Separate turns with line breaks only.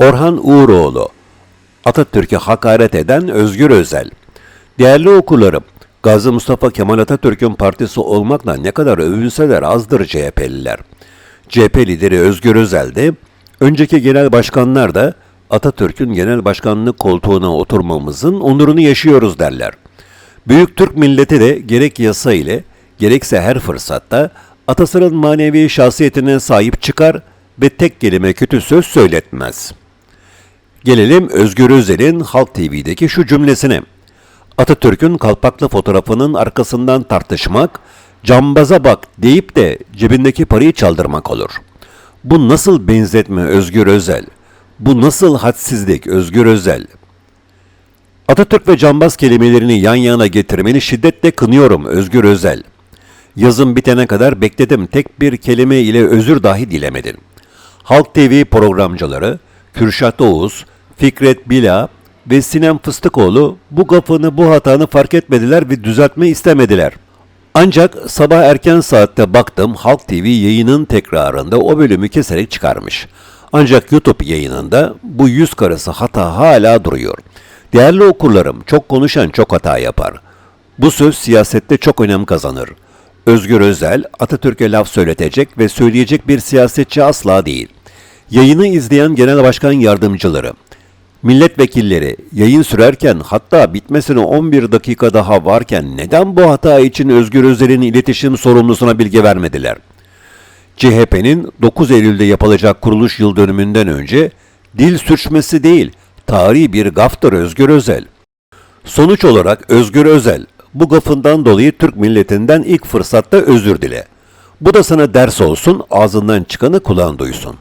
Orhan Uğuroğlu Atatürk'e hakaret eden Özgür Özel Değerli okurlarım, Gazi Mustafa Kemal Atatürk'ün partisi olmakla ne kadar övünseler azdır CHP'liler. CHP lideri Özgür Özel de, önceki genel başkanlar da Atatürk'ün genel başkanlık koltuğuna oturmamızın onurunu yaşıyoruz derler. Büyük Türk milleti de gerek yasa ile gerekse her fırsatta atasının manevi şahsiyetine sahip çıkar ve tek kelime kötü söz söyletmez. Gelelim Özgür Özel'in Halk TV'deki şu cümlesine. Atatürk'ün kalpaklı fotoğrafının arkasından tartışmak, cambaza bak deyip de cebindeki parayı çaldırmak olur. Bu nasıl benzetme Özgür Özel? Bu nasıl hadsizlik Özgür Özel? Atatürk ve cambaz kelimelerini yan yana getirmeni şiddetle kınıyorum Özgür Özel. Yazın bitene kadar bekledim tek bir kelime ile özür dahi dilemedin. Halk TV programcıları Kürşat Oğuz, Fikret Bila ve Sinem Fıstıkoğlu bu gafını bu hatanı fark etmediler ve düzeltme istemediler. Ancak sabah erken saatte baktım Halk TV yayının tekrarında o bölümü keserek çıkarmış. Ancak YouTube yayınında bu yüz karası hata hala duruyor. Değerli okurlarım, çok konuşan çok hata yapar. Bu söz siyasette çok önem kazanır. Özgür Özel, Atatürk'e laf söyletecek ve söyleyecek bir siyasetçi asla değil. Yayını izleyen genel başkan yardımcıları, milletvekilleri yayın sürerken hatta bitmesine 11 dakika daha varken neden bu hata için Özgür Özel'in iletişim sorumlusuna bilgi vermediler? CHP'nin 9 Eylül'de yapılacak kuruluş yıl dönümünden önce dil sürçmesi değil, tarihi bir gaftır Özgür Özel. Sonuç olarak Özgür Özel bu gafından dolayı Türk milletinden ilk fırsatta özür dile. Bu da sana ders olsun, ağzından çıkanı kulağın duysun.